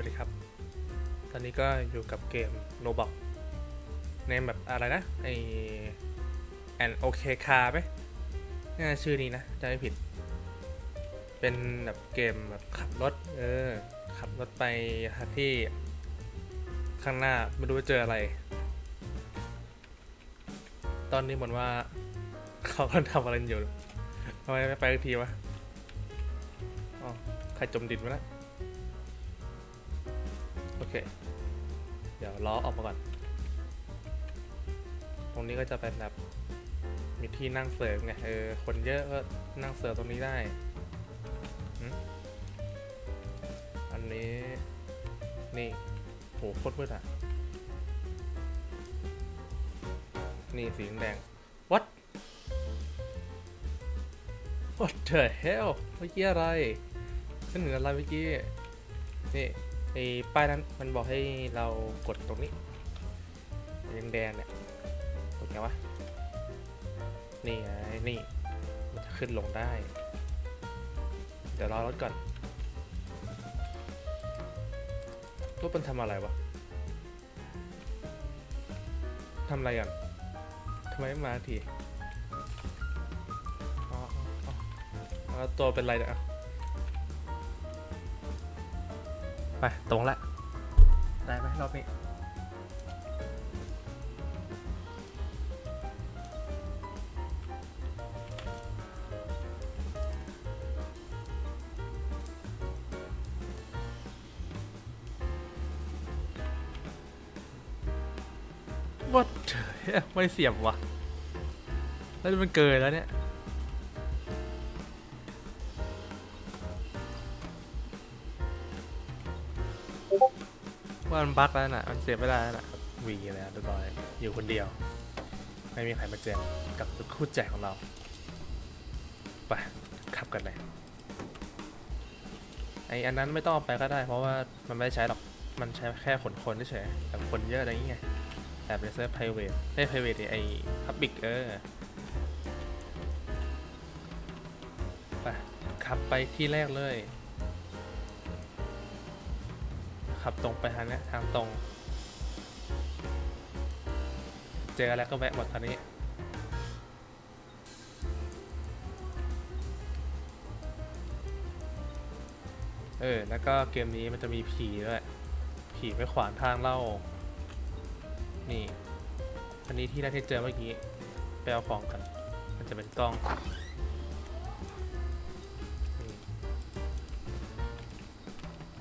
วัสดีครับ ตอนนี้ก็อยู่กับเกม n o b o x ในแบบอะไรนะไอแอนโอเคคาไหมน่าชื่อนี้นะจะไม่ผิด เป็นแบบเกมแบบขับรถ เออ ขับรถไปที่ข้างหน้าไม่รู้ว่าเจออะไร ตอนนี้เหมือนว่าเขากำลังทำอะไรอยู่ทำไมไม่ไปสักทีวะ อ๋อ ใครจมดินมาแล้ว โอเค เดี๋ยวล้อออกมาก่อน ตรงนี้ก็จะเป็นแบบมีที่นั่งเสริมไงเออคนเยอะก็นั่งเสริมตรงนี้ได้ อันนี้ นี่โหโคตรมืดอะ นี่สีแดง what what the hell เมื่อกี้อะไรฉันเหนืออะไรเมื่อกี้ นี่ ไอ้ป้ายนั้นมันบอกให้เรากดตรงนี้แดงๆเนี่ยกดไงวะนี่ไงนี่มันจะขึ้นลงได้ เดี๋ยวรอรถก่อนรถมันทำอะไรวะทำอะไรกันทำไมไม่มาทีอ๋ออออ๋อแล้วตัวเป็นไรเนี่ย ไปตรงละได้ไหมรอบนี้วัดไม่เสียบวะแล้วมันเกินแล้วเนี่ย ว่ามันบั๊กแล้วน่ะ มันเสียไม่ได้แล้วน่ะวีแล้วเรียบร้อยอยู่คนเดียว ไม่มีใครมาแจกกับคู่แจกของเรา ไปขับกันเลยไออันนั้นไม่ต้องเอาไปก็ได้ เพราะว่ามันไม่ได้ใช้หรอก มันใช้แค่ขนคนเฉยแต่คนเยอะอะไรอย่างเงี้ยแต่เป็นเซิร์ฟ private ไม่ private ดิไอ public เออไปขับไปที่แรกเลย ขับตรงไปทางนี้ทางตรง เจออะไรก็แวะหมดตอนนี้เออ แล้วก็เกมนี้มันจะมีผีด้วย ผีไปขวางทางเล่า นี่ อันนี้ที่แรกที่เจอเมื่อกี้ ไปเอาของกัน มันจะเป็นกล้อง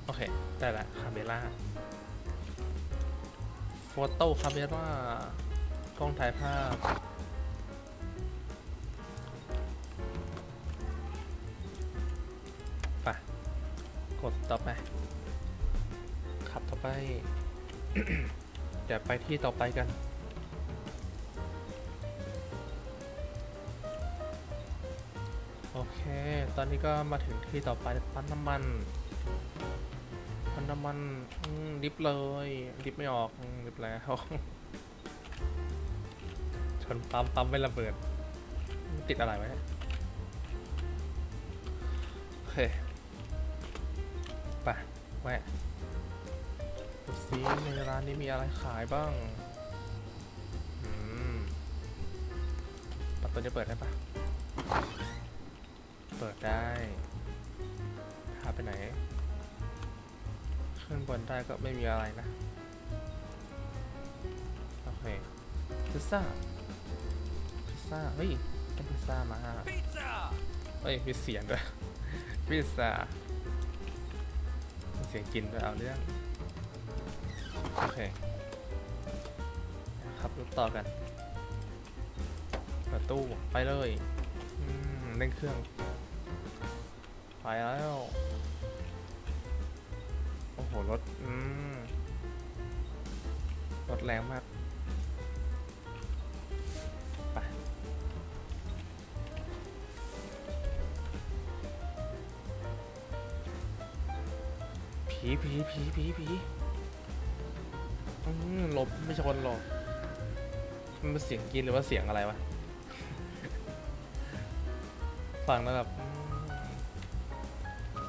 โอเค ได้ละคาเมล่าโฟโต้คาเมล่ากล้องถ่ายภาพ ไป กดต่อไป ขับต่อไป เดี๋ยวไปที่ต่อไปกันโอเค ตอนนี้ก็มาถึงที่ต่อไปปั๊มน้ำมัน น้ำมันดิฟเลย ดิฟไม่ออกดิฟแล้วชนปั๊มปั๊มไม่ระเบิด ติดอะไรไว้โอเคไปแวะดูซิในร้านนี้มีอะไรขายบ้างประตูจะเปิดได้ปะเปิดได้หาไปไหน ขึ้นบนได้ก็ไม่มีอะไรนะ โอเค พิซซ่า พิซซ่า เฮ้ยเป็นพิซซ่ามาเฮ้ย มีเสียงด้วย พิซซ่าเสียงกินด้วยเอาเรื่อง โอเคขับรถต่อกันประตูไปเลยอืมเร่งเครื่อง ไปแล้วโอ้โห รถอืมรถแรงมากไปผีผีผีผีผีอืมหลบไม่ชนหรอกมันเป็นเสียงกินหรือว่าเสียงอะไรวะ ฟังแล้วแบบ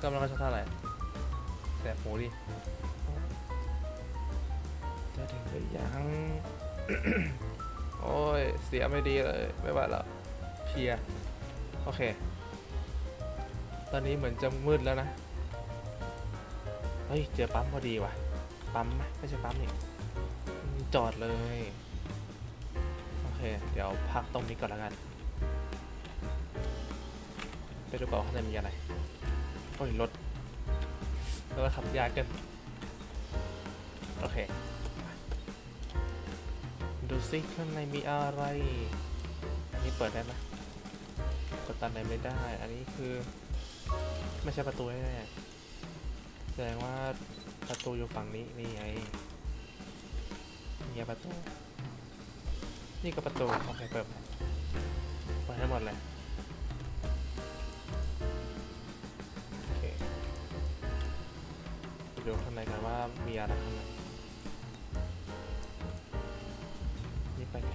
ก็ไมันก็ชอบเท่าไหร่ แสบหูดิจะถึงหรือยัง โอ้ย เสียไม่ดีเลย ไม่ไหวแล้วเพลีย โอเค ตอนนี้เหมือนจะมืดแล้วนะ เฮ้ย เจอปั๊มพอดีว่ะ ปั๊มไหมไม่ใช่ปั๊มนี่อืมจอดเลย โอเค เดี๋ยวพักตรงนี้ก่อนแล้วกันไปดูก่อนว่าข้างในมีอะไร โอ้ย รถ แล้วก็ขับยากเกิน โอเค ดูซิข้างในมีอะไร อันนี้เปิดได้ไหมกดตันไหนไม่ได้ อันนี้คือ ไม่ใช่ประตูแน่แสดงว่าประตูอยู่ฝั่งนี้นี่ไงนี่ประตู นี่ก็ประตู โอเคเปิดเปิดให้หมดเลยางในกันว่ามีอะไรข้างในนี่ไปไหน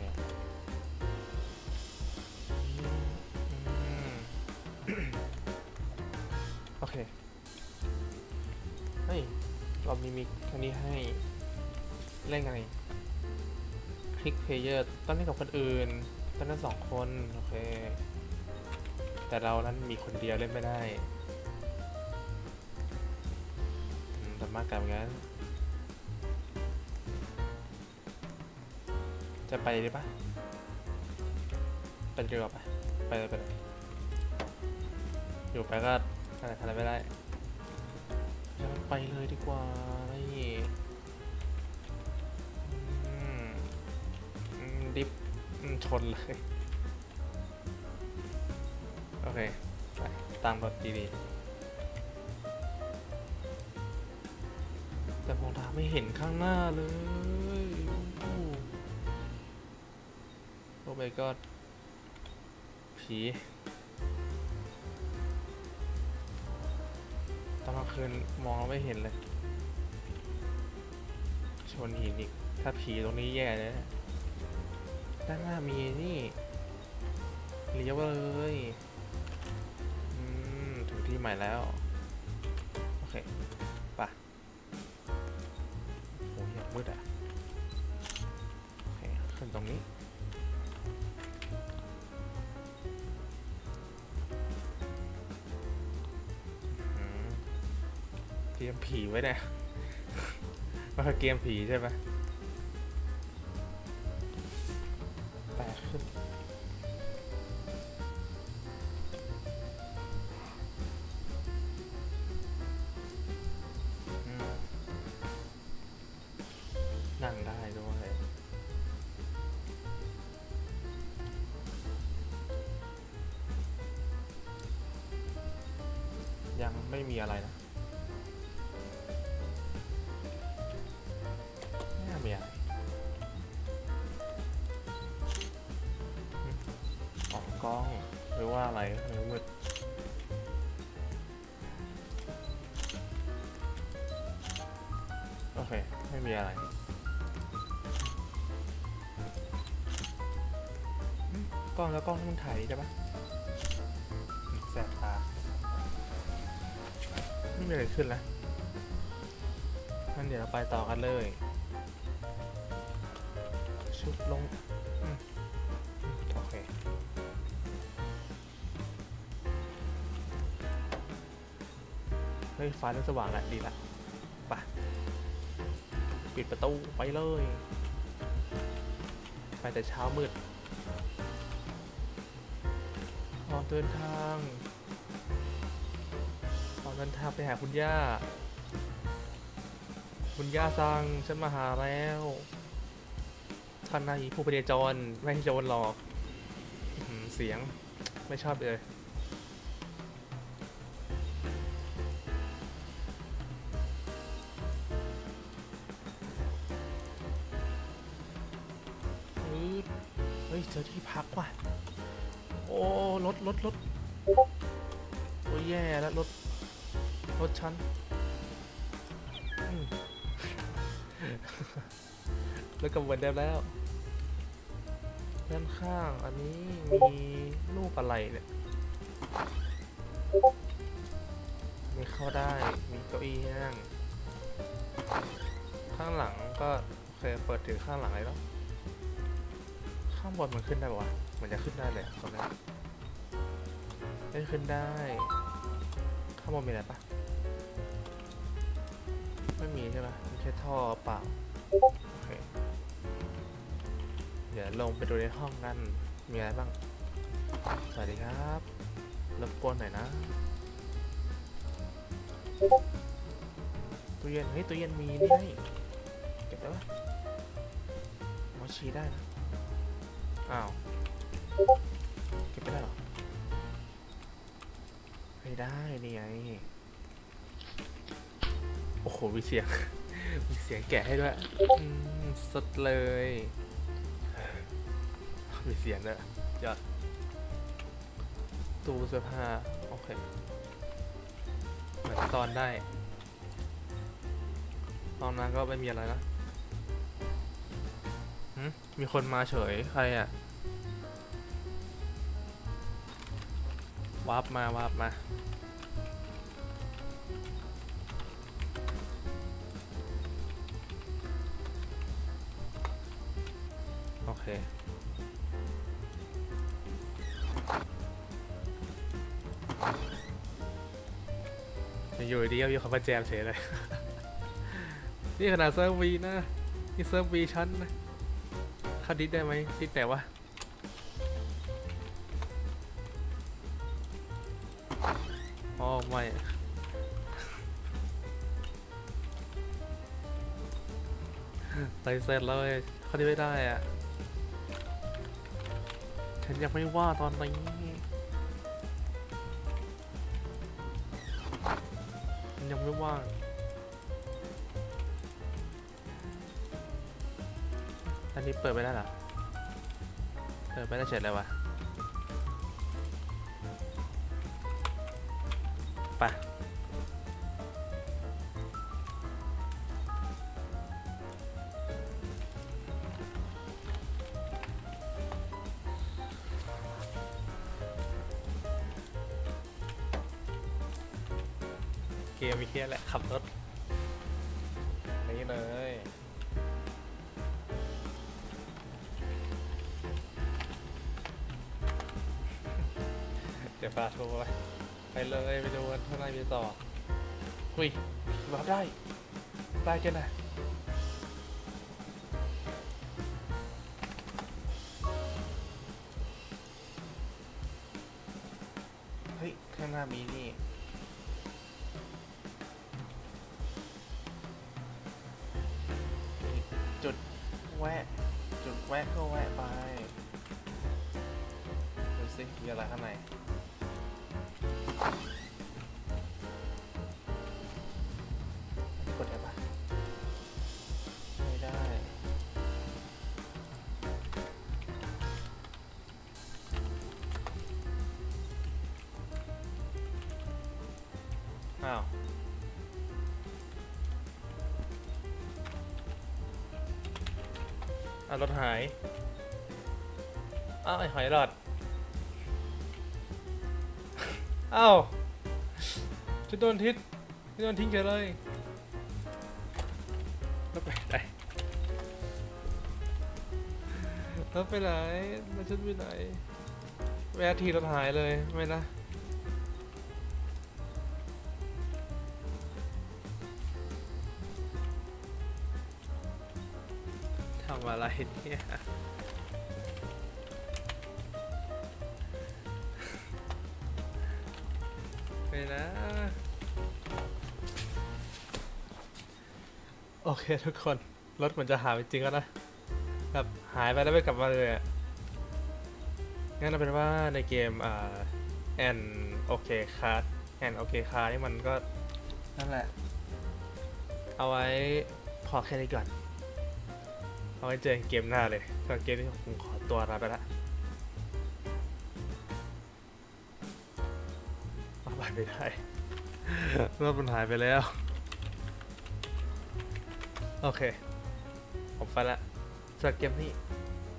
โอเคเฮ้ยเรามีมิกอันนี้ให้เล่นไงคลิกเพลเยอร์ต้องเล่นกับคนอื่นต้องเล่นสองคน โอเค แต่เรานั้นมีคนเดียวเล่นไม่ได้ มากกับงั้นจะไปดีปะไปดีกว่าปะไปเลยไปเลยอยู่ไปก็อะไรทำอะไรไม่ได้จะไปเลยดีกว่านี่อืมอืมดิฟชนเลย โอเค ไป ตามรถดีๆ แต่มองทาไม่เห็นข้างหน้าเลยโอ้โอ้ my god ผีตอนกลางคืนมองไม่เห็นเลย ชนหินอีก ถ้าผีตรงนี้แย่เลยนะด้านหน้ามีนี่เลี้ยวเลยอืมถึงที่ใหม่แล้ว โอเค มืดอะโอเคขึ้นตรงนี้ เตรียมผีไว้เนี่ยมาเกมผีใช่ไหม ไม่มีอะไรนะไม่มีอะไรออกกล้องหรือว่าอะไรมืดโอเค ไม่มีอะไรกล้องแล้วกล้องที่มึงถ่ายใช่ปะ ไม่มีอะไรขึ้นแล้วงั้นเดี๋ยวเราไปต่อกันเลย ชุดลงอืมอืมโอเคเฮ้ยฟ้าเริ่มสว่างแล้วดีละไปปิดประตูไปเลย ไปแต่เช้ามืดออกเดินทาง เดินทางไปหาคุณย่า คุณย่าสั่งฉันมาหาแล้วท่านนายผู้ปฏิจรไม่ให้โจรหรอกอื้อหือเสียงไม่ชอบเลย ฉันแล้วก็เหมือนเดิมแล้วด้านข้างอันนี้มีรูปอะไรเนี่ยมีเข้าได้มีเก้าอี้ให้นั่งข้างหลังก็เคยเปิดถือข้างหลังเลยแล้วข้างบนมันขึ้นได้ปะวะเหมือนจะขึ้นได้เลยตรงนี้ไม่ขึ้นได้ ข้างบนมีอะไรปะไม่มี ใช่ปะมีแค่ท่อเปล่าโอเคเดี๋ยวลงไปดูในห้องกัน มีอะไรบ้าง สวัสดีครับรบกวนหน่อยนะตู้เย็นเฮ้ยตู้เย็นมีนี่ให้เก็บได้ปะมอชีได้นะอ้าวเก็บไม่ได้หรอไม่ได้นี่ไงโอ้โห มีเสียง มีเสียงแกะให้ด้วยอืมสดเลย มีเสียงด้วยยอดตู้เสื้อผ้า โอเคเหมือนตอนได้ ตอนนั้นก็ไม่มีอะไรนะมีคนมาเฉย ใครอะวาร์ปมาวาร์ปมา เคอยู่ดีก็มีคนมาแจมเฉยเลย นี่ขนาดเซิร์ฟวีนะ นี่เซิร์ฟวีชั้นนะเข้าดิสได้ไหมดิสแต่ว่าอ๋อไม่ไปเสร็จเลยเข้าดิสไม่ได้อะ ฉันยังไม่ว่าตอนนี้ฉันยังไม่ว่างอันนี้เปิดไม่ได้หรอ เปิดไม่ได้เฉยเลยวะไป เกมมีแค่แหละขับรถ นี่เลย เดี๋ยวพาโทรไปไปเลยไปดูกันข้างในมีต่อหุยรับได้ ได้แค่ไหนเฮ้ย ข้างหน้ามีนี่มี วะ จุดแวะก็แวะไป ดูสิมีอะไรข้างใน อะรถหายอ้าวไอหอยหลอดอ้าวจะโดนทิศจะโดนทิ้งเฉยเลยแล้วไปไหนแล้วไปไหนแล้วฉันไปไหนแวะทีรถหายเลยไม่นะำอะไรเนี่ยไม่นะ โอเคทุกคน รถเหมือนจะหายไปจริงแล้วนะ แบบหายไปแล้วไม่กลับมาเลยอะงั้นเอาเป็นว่าในเกมอ่าแอนโอเคคาร์แอนโอเคคาร์นี่มันก็นั่นแหละ เอาไว้พอแค่นี้ก่อน เอาไว้เจอกันเกมหน้าเลยสำหรับเกมนี้ผมขอตัวลาไปละมาไปไม่ได้รถมันหายไปแล้ว โอเค ผมไปละสำหรับเกมนี้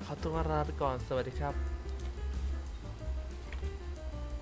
ขอตัวลาไปก่อน สวัสดีครับ